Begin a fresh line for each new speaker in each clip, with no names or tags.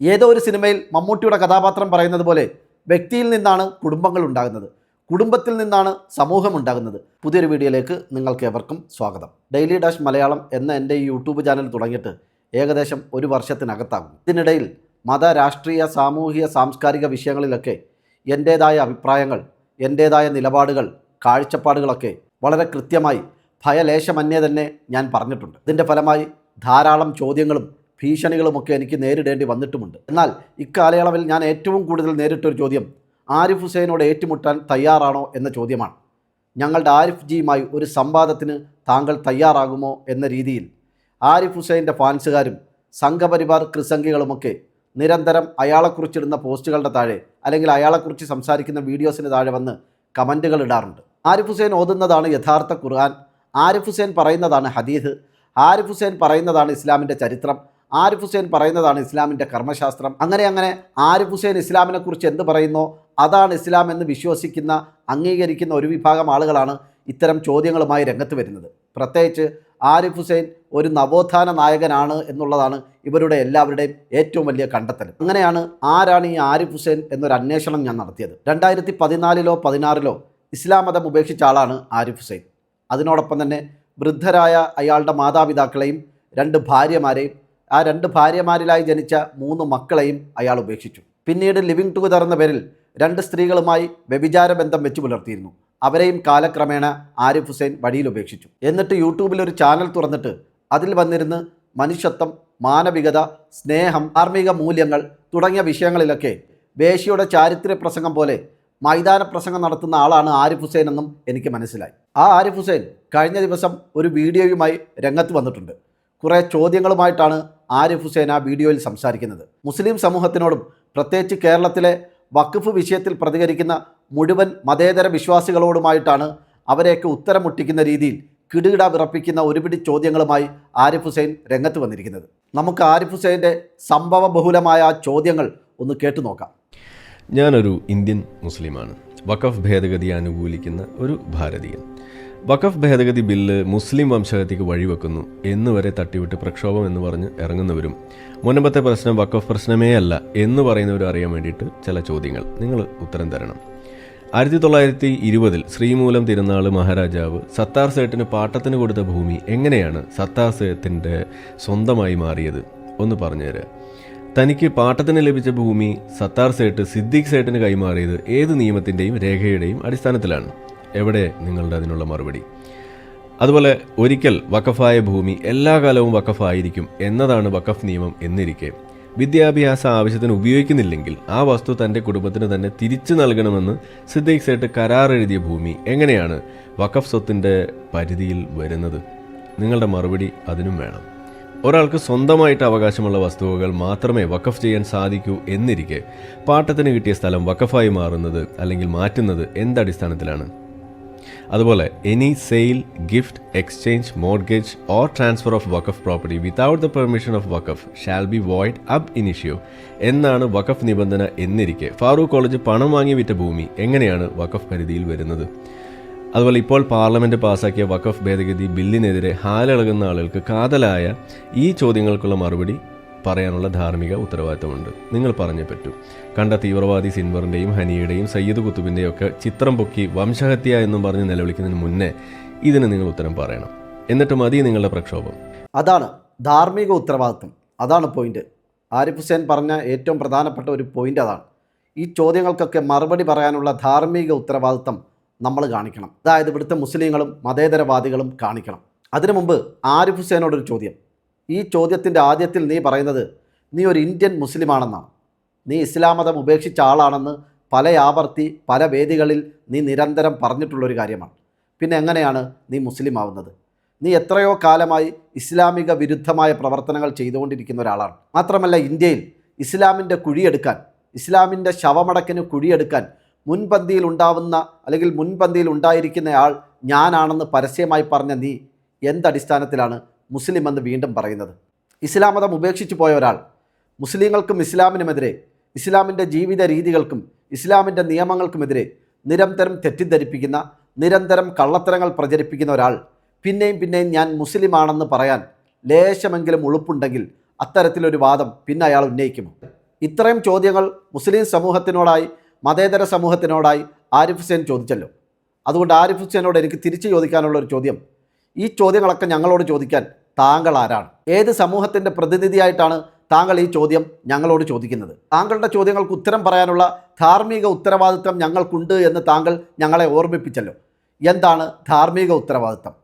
ഏതോ ഒരു സിനിമയിൽ മമ്മൂട്ടിയുടെ കഥാപാത്രം പറയുന്നത് പോലെ വ്യക്തിയിൽ നിന്നാണ് കുടുംബങ്ങൾ ഉണ്ടാകുന്നത്. കുടുംബത്തിൽ നിന്നാണ് സമൂഹം ഉണ്ടാകുന്നത്. പുതിയൊരു വീഡിയോയിലേക്ക് നിങ്ങൾക്ക് ഏവർക്കും സ്വാഗതം. ഡെയിലി ഡാഷ് മലയാളം എന്ന എന്റെ ഈ യൂട്യൂബ് ചാനൽ തുടങ്ങിയിട്ട് ഏകദേശം ഒരു വർഷത്തിനകത്താകും ഇതിനിടയിൽ മത രാഷ്ട്രീയ സാമൂഹിക സാംസ്കാരിക വിഷയങ്ങളിലൊക്കെ എന്റേതായ അഭിപ്രായങ്ങൾ എന്റേതായ നിലപാടുകൾ കാഴ്ചപ്പാടുകളൊക്കെ വളരെ കൃത്യമായി ഭയലേശമന്യേ തന്നെ ഞാൻ പറഞ്ഞിട്ടുണ്ട്. ഇതിന്റെ ഫലമായി ധാരാളം ചോദ്യങ്ങളും ഭീഷണികളുമൊക്കെ എനിക്ക് നേരിടേണ്ടി വന്നിട്ടുമുണ്ട്. എന്നാൽ ഇക്കാലയളവിൽ ഞാൻ ഏറ്റവും കൂടുതൽ നേരിട്ടൊരു ചോദ്യം ആരിഫ് ഹുസൈനോട് ഏറ്റുമുട്ടാൻ തയ്യാറാണോ എന്ന ചോദ്യമാണ്. ഞങ്ങളുടെ ആരിഫ് ജിയുമായി ഒരു സംവാദത്തിന് താങ്കൾ തയ്യാറാകുമോ എന്ന രീതിയിൽ ആരിഫ് ഹുസൈന്റെ ഫാൻസുകാരും സംഘപരിവാർ കൃസംഗികളുമൊക്കെ നിരന്തരം അയാളെക്കുറിച്ചിടുന്ന പോസ്റ്റുകളുടെ താഴെ അല്ലെങ്കിൽ അയാളെക്കുറിച്ച് സംസാരിക്കുന്ന വീഡിയോസിന് താഴെ വന്ന് കമന്റുകൾ ഇടാറുണ്ട്. ആരിഫ് ഹുസൈൻ ഓതുന്നതാണ് യഥാർത്ഥ ഖുർആൻ ആരിഫ് ഹുസൈൻ പറയുന്നതാണ് ഹദീദ് ആരിഫ് ഹുസൈൻ പറയുന്നതാണ് ഇസ്ലാമിന്റെ ചരിത്രം ആരിഫ് ഹുസൈൻ പറയുന്നതാണ് ഇസ്ലാമിന്റെ കർമ്മശാസ്ത്രം. അങ്ങനെ അങ്ങനെ ആരിഫ് ഹുസൈൻ ഇസ്ലാമിനെ കുറിച്ച് എന്ത് പറയുന്നോ? അതാണ് ഇസ്ലാം എന്ന് വിശ്വസിക്കുന്ന അംഗീകരിക്കുന്ന ഒരു വിഭാഗം ആളുകളാണ് ഇത്തരം ചോദ്യങ്ങളുമായി രംഗത്ത് വരുന്നത്. പ്രത്യേകിച്ച് ആരിഫ് ഹുസൈൻ ഒരു നവോത്ഥാന നായകനാണ് എന്നുള്ളതാണ് ഇവരുടെ എല്ലാവരുടെയും ഏറ്റവും വലിയ കണ്ടെത്തൽ. അങ്ങനെയാണ് ആരാണ് ഈ ആരിഫ് ഹുസൈൻ എന്നൊരു അന്വേഷണം ഞാൻ നടത്തിയത്. രണ്ടായിരത്തി പതിനാലിലോ പതിനാറിലോ ഇസ്ലാം മതം ഉപേക്ഷിച്ച ആളാണ് ആരിഫ് ഹുസൈൻ. അതിനോടൊപ്പം തന്നെ വൃദ്ധരായ അയാളുടെ മാതാപിതാക്കളെയും രണ്ട് ഭാര്യമാരെയും ആ രണ്ട് ഭാര്യമാരിലായി ജനിച്ച മൂന്ന് മക്കളെയും അയാൾ ഉപേക്ഷിച്ചു. പിന്നീട് ലിവിംഗ് ടുഗദർ എന്ന പേരിൽ രണ്ട് സ്ത്രീകളുമായി വ്യഭിചാര ബന്ധം വെച്ച് പുലർത്തിയിരുന്നു. അവരെയും കാലക്രമേണ ആരിഫ് ഹുസൈൻ വഴിയിൽ ഉപേക്ഷിച്ചു. എന്നിട്ട് യൂട്യൂബിൽ ഒരു ചാനൽ തുറന്നിട്ട് അതിൽ വന്നിരുന്ന് മനുഷ്യത്വം മാനവികത സ്നേഹം ധാർമ്മിക മൂല്യങ്ങൾ തുടങ്ങിയ വിഷയങ്ങളിലൊക്കെ വേശിയുടെ ചാരിത്ര്യ പ്രസംഗം പോലെ മൈതാന പ്രസംഗം നടത്തുന്ന ആളാണ് ആരിഫ് ഹുസൈൻ എന്നും എനിക്ക് മനസ്സിലായി. ആ ആരിഫ് ഹുസൈൻ കഴിഞ്ഞ ദിവസം ഒരു വീഡിയോയുമായി രംഗത്ത് വന്നിട്ടുണ്ട്. കുറേ ചോദ്യങ്ങളുമായിട്ടാണ് ആരിഫ് ഹുസൈൻ ആ വീഡിയോയിൽ സംസാരിക്കുന്നത്. മുസ്ലിം സമൂഹത്തിനോടും പ്രത്യേകിച്ച് കേരളത്തിലെ വഖഫ് വിഷയത്തിൽ പ്രതികരിക്കുന്ന മുഴുവൻ മതേതര വിശ്വാസികളോടുമായിട്ടാണ് അവരെയൊക്കെ ഉത്തരമുട്ടിക്കുന്ന രീതിയിൽ കിടുകിട വിറപ്പിക്കുന്ന ഒരുപിടി ചോദ്യങ്ങളുമായി ആരിഫ് ഹുസൈൻ രംഗത്ത് വന്നിരിക്കുന്നത്. നമുക്ക് ആരിഫ് ഹുസൈന്റെ സംഭവ ബഹുലമായ ചോദ്യങ്ങൾ ഒന്ന് കേട്ടു നോക്കാം.
ഞാനൊരു ഇന്ത്യൻ മുസ്ലിമാണ്. വഖഫ് ഭേദഗതി അനുകൂലിക്കുന്ന ഒരു ഭാരതീയൻ. വഖഫ് ഭേദഗതി ബില്ല് മുസ്ലിം വംശഹത്യക്ക് വഴിവെക്കുന്നു എന്ന് വരെ തട്ടിവിട്ട് പ്രക്ഷോഭം എന്ന് പറഞ്ഞ് ഇറങ്ങുന്നവരും മുൻപത്തെ പ്രശ്നം വഖഫ് പ്രശ്നമേ അല്ല എന്ന് പറയുന്നവരും അറിയാൻ വേണ്ടിയിട്ട് ചില ചോദ്യങ്ങൾ. നിങ്ങൾ ഉത്തരം തരണം. ആയിരത്തി തൊള്ളായിരത്തി ഇരുപതിൽ ശ്രീമൂലം തിരുനാൾ മഹാരാജാവ് സത്താർ സേട്ടിന് പാട്ടത്തിന് കൊടുത്ത ഭൂമി എങ്ങനെയാണ് സത്താർ സേട്ടിന്റെ സ്വന്തമായി മാറിയത്? ഒന്ന് പറഞ്ഞുതരാം. തനിക്ക് പാട്ടത്തിന് ലഭിച്ച ഭൂമി സത്താർ സേട്ട് സിദ്ദിഖ് സേട്ടിന് കൈമാറിയത് ഏത് നിയമത്തിന്റെയും രേഖയുടെയും അടിസ്ഥാനത്തിലാണ്? എവിടെ നിങ്ങളുടെ അതിനുള്ള മറുപടി? അതുപോലെ ഒരിക്കൽ വഖഫായ ഭൂമി എല്ലാ കാലവും വഖഫായിരിക്കും എന്നതാണ് വഖഫ് നിയമം എന്നിരിക്കെ. വിദ്യാഭ്യാസ ആവശ്യത്തിന് ഉപയോഗിക്കുന്നില്ലെങ്കിൽ ആ വസ്തു തന്റെ കുടുംബത്തിന് തന്നെ തിരിച്ചു നൽകണമെന്ന് സിദ്ദീഖ് സേട്ട് കരാർ എഴുതിയ ഭൂമി എങ്ങനെയാണ് വഖഫ് സ്വത്തിന്റെ പരിധിയിൽ വരുന്നത്? നിങ്ങളുടെ മറുപടി അതിനും വേണം. ഒരാൾക്ക് സ്വന്തമായിട്ട് അവകാശമുള്ള വസ്തുവകൾ മാത്രമേ വഖഫ് ചെയ്യാൻ സാധിക്കൂ എന്നിരിക്കെ. പാട്ടത്തിന് കിട്ടിയ സ്ഥലം വഖഫായി മാറുന്നത് അല്ലെങ്കിൽ മാറ്റുന്നത് എന്തടിസ്ഥാനത്തിലാണ്? അതുപോലെ any sale gift exchange mortgage or transfer of wakf property without the permission of wakf shall be void ab initio എന്നാണ് വഖഫ് നിബന്ധന എന്നിരിക്കെ. ഫാറൂഖ് കോളേജ് പണം വാങ്ങി വിറ്റ ഭൂമി എങ്ങനെയാണ് വക്കഫ് പരിധിയിൽ വരുന്നത്? അതുപോലെ ഇപ്പോൾ പാർലമെന്റ് പാസാക്കിയ വക്കഫ് ഭേദഗതി ബില്ലിനെതിരെ ഹാലിളകുന്ന ആളുകൾക്ക് കാതലായ ഈ ചോദ്യങ്ങൾക്കുള്ള മറുപടി പറയാനുള്ള ധാർമ്മിക ഉത്തരവാദിത്തമുണ്ട്. നിങ്ങൾ പറഞ്ഞേ പറ്റൂ കണ്ട തീവ്രവാദി സിൻവറിന്റെയും ഹനിയുടെയും സയ്യിദ് കുത്തുബിന്റെയും ഒക്കെ ചിത്രം പൊക്കി വംശഹത്യ എന്നും പറഞ്ഞ് നിലവിളിക്കുന്നതിന് മുന്നേ ഇതിന് നിങ്ങൾ ഉത്തരം പറയണം. എന്നിട്ട് മതി നിങ്ങളുടെ പ്രക്ഷോഭം.
അതാണ് ധാർമ്മിക ഉത്തരവാദിത്വം അതാണ് പോയിന്റ് ആരിഫ് ഹുസൈൻ പറഞ്ഞ ഏറ്റവും പ്രധാനപ്പെട്ട ഒരു പോയിന്റ് അതാണ്. ഈ ചോദ്യങ്ങൾക്കൊക്കെ മറുപടി പറയാനുള്ള ധാർമ്മിക ഉത്തരവാദിത്വം നമ്മൾ കാണിക്കണം. അതായത് ഇവിടുത്തെ മുസ്ലിങ്ങളും മതേതരവാദികളും കാണിക്കണം. അതിനു മുമ്പ് ആരിഫ് ഹുസൈനോടൊരു ചോദ്യം. ഈ ചോദ്യത്തിന്റെ ആദ്യത്തിൽ നീ പറയുന്നത് നീ ഒരു ഇന്ത്യൻ മുസ്ലിമാണെന്നാണ്. നീ ഇസ്ലാം മതം ഉപേക്ഷിച്ച ആളാണെന്ന് പല ആവർത്തി പല വേദികളിൽ നീ നിരന്തരം പറഞ്ഞിട്ടുള്ളൊരു കാര്യമാണ്. പിന്നെ എങ്ങനെയാണ് നീ മുസ്ലിം ആവുന്നത് നീ എത്രയോ കാലമായി ഇസ്ലാമിക വിരുദ്ധമായ പ്രവർത്തനങ്ങൾ ചെയ്തുകൊണ്ടിരിക്കുന്ന ഒരാളാണ്. മാത്രമല്ല ഇന്ത്യയിൽ ഇസ്ലാമിന്റെ കുഴിയെടുക്കാൻ ഇസ്ലാമിന്റെ ശവമടക്കിന് കുഴിയെടുക്കാൻ മുൻപന്തിയിൽ ഉണ്ടാവുന്ന അല്ലെങ്കിൽ മുൻപന്തിയിൽ ഉണ്ടായിരിക്കുന്നയാൾ ഞാനാണെന്ന് പരസ്യമായി പറഞ്ഞ നീ എന്തടിസ്ഥാനത്തിലാണ് മുസ്ലിം എന്ന് വീണ്ടും പറയുന്നത്. ഇസ്ലാം മതം ഉപേക്ഷിച്ചു പോയ ഒരാൾ മുസ്ലിങ്ങൾക്കും ഇസ്ലാമിനുമെതിരെ ഇസ്ലാമിന്റെ ജീവിത രീതികൾക്കും ഇസ്ലാമിന്റെ നിയമങ്ങൾക്കുമെതിരെ നിരന്തരം തെറ്റിദ്ധരിപ്പിക്കുന്ന നിരന്തരം കള്ളത്തരങ്ങൾ പ്രചരിപ്പിക്കുന്ന ഒരാൾ പിന്നെയും പിന്നെയും ഞാൻ മുസ്ലിമാണെന്ന് പറയാൻ ലേശമെങ്കിലും ഉളുപ്പുണ്ടെങ്കിൽ അത്തരത്തിലൊരു വാദം പിന്നെ അയാൾ ഉന്നയിക്കുമോ? ഇത്രയും ചോദ്യങ്ങൾ മുസ്ലിം സമൂഹത്തിനോടായി മതേതര സമൂഹത്തിനോടായി ആരിഫ് ഹുസൈൻ ചോദിച്ചല്ലോ. അതുകൊണ്ട് ആരിഫ് ഹുസൈനോട് എനിക്ക് തിരിച്ചു ചോദിക്കാനുള്ള ഒരു ചോദ്യം ഈ ചോദ്യങ്ങളൊക്കെ ഞങ്ങളോട് ചോദിക്കാൻ താങ്കൾ ആരാണ് ഏത് സമൂഹത്തിന്റെ പ്രതിനിധിയായിട്ടാണ് താങ്കൾ ഈ ചോദ്യം ഞങ്ങളോട് ചോദിക്കുന്നത്? താങ്കളുടെ ചോദ്യങ്ങൾക്ക് ഉത്തരം പറയാനുള്ള ധാർമ്മിക ഉത്തരവാദിത്വം ഞങ്ങൾക്കുണ്ട് എന്ന് താങ്കൾ ഞങ്ങളെ ഓർമ്മിപ്പിച്ചല്ലോ. എന്താണ് ധാർമ്മിക ഉത്തരവാദിത്വം?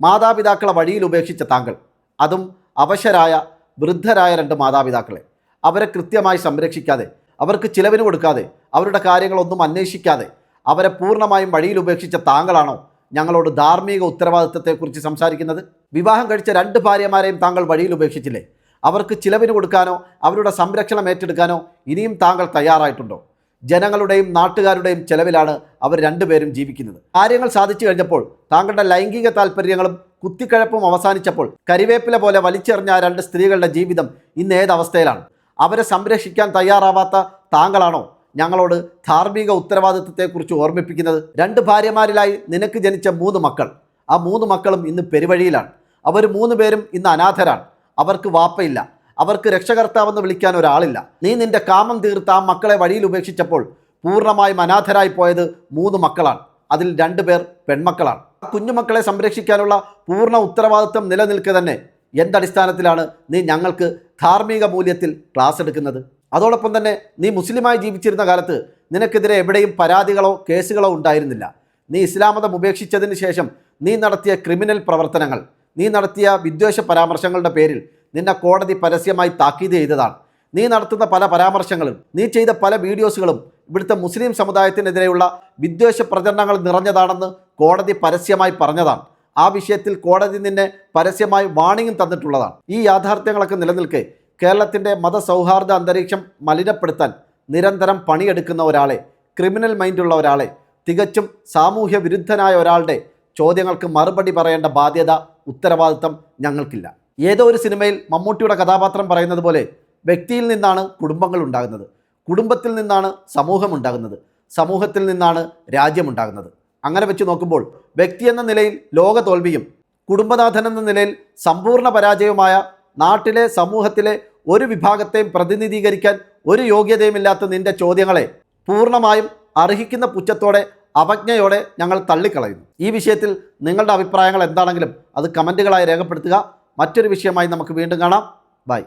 മാതാപിതാക്കളെ വഴിയിൽ ഉപേക്ഷിച്ച താങ്കൾ അതും അവശരായ വൃദ്ധരായ രണ്ട് മാതാപിതാക്കളെ. അവരെ കൃത്യമായി സംരക്ഷിക്കാതെ അവർക്ക് ചിലവിന് കൊടുക്കാതെ അവരുടെ കാര്യങ്ങളൊന്നും അന്വേഷിക്കാതെ അവരെ പൂർണമായും വഴിയിൽ ഉപേക്ഷിച്ച താങ്കളാണോ ഞങ്ങളോട് ധാർമ്മിക ഉത്തരവാദിത്തത്തെക്കുറിച്ച് സംസാരിക്കുന്നത് വിവാഹം കഴിച്ച രണ്ട് ഭാര്യമാരെയും താങ്കൾ വഴിയിൽ ഉപേക്ഷിച്ചില്ലേ? അവർക്ക് ചിലവിന് കൊടുക്കാനോ അവരുടെ സംരക്ഷണം ഏറ്റെടുക്കാനോ ഇനിയും താങ്കൾ തയ്യാറായിട്ടുണ്ടോ? ജനങ്ങളുടെയും നാട്ടുകാരുടെയും ചെലവിലാണ് അവർ രണ്ടുപേരും ജീവിക്കുന്നത്. കാര്യങ്ങൾ സാധിച്ചു കഴിഞ്ഞപ്പോൾ താങ്കളുടെ ലൈംഗിക താല്പര്യങ്ങളും കുത്തിക്കഴപ്പും അവസാനിച്ചപ്പോൾ കരിവേപ്പില പോലെ വലിച്ചെറിഞ്ഞ ആ രണ്ട് സ്ത്രീകളുടെ ജീവിതം ഇന്ന് ഏതവസ്ഥയിലാണ്? അവരെ സംരക്ഷിക്കാൻ തയ്യാറാവാത്ത താങ്കളാണോ? ഞങ്ങളോട് ധാർമ്മിക ഉത്തരവാദിത്വത്തെക്കുറിച്ച് ഓർമ്മിപ്പിക്കുന്നത് രണ്ട് ഭാര്യമാരിലായി നിനക്ക് ജനിച്ച മൂന്ന് മക്കൾ. ആ മൂന്ന് മക്കളും ഇന്ന് പെരുവഴിയിലാണ്. അവർ മൂന്ന് പേരും ഇന്ന് അനാഥരാണ്. അവർക്ക് വാപ്പയില്ല. അവർക്ക് രക്ഷകർത്താവെന്ന് വിളിക്കാൻ ഒരാളില്ല. നീ നിന്റെ കാമം തീർത്ത് ആ മക്കളെ വഴിയിൽ ഉപേക്ഷിച്ചപ്പോൾ പൂർണമായും അനാഥരായി പോയത് മൂന്ന് മക്കളാണ്. അതിൽ രണ്ട് പേർ പെൺമക്കളാണ്. ആ കുഞ്ഞുമക്കളെ സംരക്ഷിക്കാനുള്ള പൂർണ ഉത്തരവാദിത്വം നിലനിൽക്കെ തന്നെ. എന്തടിസ്ഥാനത്തിലാണ് നീ ഞങ്ങൾക്ക് ധാർമ്മിക മൂല്യത്തിൽ ക്ലാസ് എടുക്കുന്നത്? അതോടൊപ്പം തന്നെ നീ മുസ്ലിമായി ജീവിച്ചിരുന്ന കാലത്ത് നിനക്കെതിരെ എവിടെയും പരാതികളോ കേസുകളോ ഉണ്ടായിരുന്നില്ല. നീ ഇസ്ലാമതം ഉപേക്ഷിച്ചതിന് ശേഷം നീ നടത്തിയ ക്രിമിനൽ പ്രവർത്തനങ്ങൾ നീ നടത്തിയ വിദ്വേഷ പരാമർശങ്ങളുടെ പേരിൽ നിന്നെ കോടതി പരസ്യമായി താക്കീത് ചെയ്തതാണ്. നീ നടത്തുന്ന പല പരാമർശങ്ങളും നീ ചെയ്ത പല വീഡിയോസുകളും ഇവിടുത്തെ മുസ്ലിം സമുദായത്തിനെതിരെയുള്ള വിദ്വേഷ പ്രചരണങ്ങൾ നിറഞ്ഞതാണെന്ന് കോടതി പരസ്യമായി പറഞ്ഞതാണ്. ആ വിഷയത്തിൽ കോടതി നിന്നെ പരസ്യമായി വാണിംഗും തന്നിട്ടുള്ളതാണ്. ഈ യാഥാർത്ഥ്യങ്ങളൊക്കെ നിലനിൽക്കെ കേരളത്തിന്റെ മതസൗഹാർദ്ദ അന്തരീക്ഷം മലിനപ്പെടുത്താൻ നിരന്തരം പണിയെടുക്കുന്ന ഒരാളെ ക്രിമിനൽ മൈൻഡുള്ള ഒരാളെ തികച്ചും സാമൂഹ്യ വിരുദ്ധനായ ഒരാളുടെ ചോദ്യങ്ങൾക്ക് മറുപടി പറയേണ്ട ബാധ്യത ഉത്തരവാദിത്തം ഞങ്ങൾക്കില്ല. ഏതോ ഒരു സിനിമയിൽ മമ്മൂട്ടിയുടെ കഥാപാത്രം പറയുന്നത് പോലെ വ്യക്തിയിൽ നിന്നാണ് കുടുംബങ്ങൾ ഉണ്ടാകുന്നത്. കുടുംബത്തിൽ നിന്നാണ് സമൂഹം ഉണ്ടാകുന്നത്. സമൂഹത്തിൽ നിന്നാണ് രാജ്യമുണ്ടാകുന്നത് അങ്ങനെ വെച്ച് നോക്കുമ്പോൾ വ്യക്തി എന്ന നിലയിൽ ലോക തോൽവിയും കുടുംബനാഥൻ എന്ന നിലയിൽ സമ്പൂർണ പരാജയവുമായ നാട്ടിലെ സമൂഹത്തിലെ ഒരു വിഭാഗത്തെയും പ്രതിനിധീകരിക്കാൻ ഒരു യോഗ്യതയുമില്ലാത്ത നിന്റെ ചോദ്യങ്ങളെ പൂർണമായും അർഹിക്കുന്ന പുച്ഛത്തോടെ അവജ്ഞയോടെ ഞങ്ങൾ തള്ളിക്കളയുന്നു. ഈ വിഷയത്തിൽ നിങ്ങളുടെ അഭിപ്രായങ്ങൾ എന്താണെങ്കിലും അത് കമന്റുകളായി രേഖപ്പെടുത്തുക. മറ്റൊരു വിഷയമായി നമുക്ക് വീണ്ടും കാണാം. ബൈ.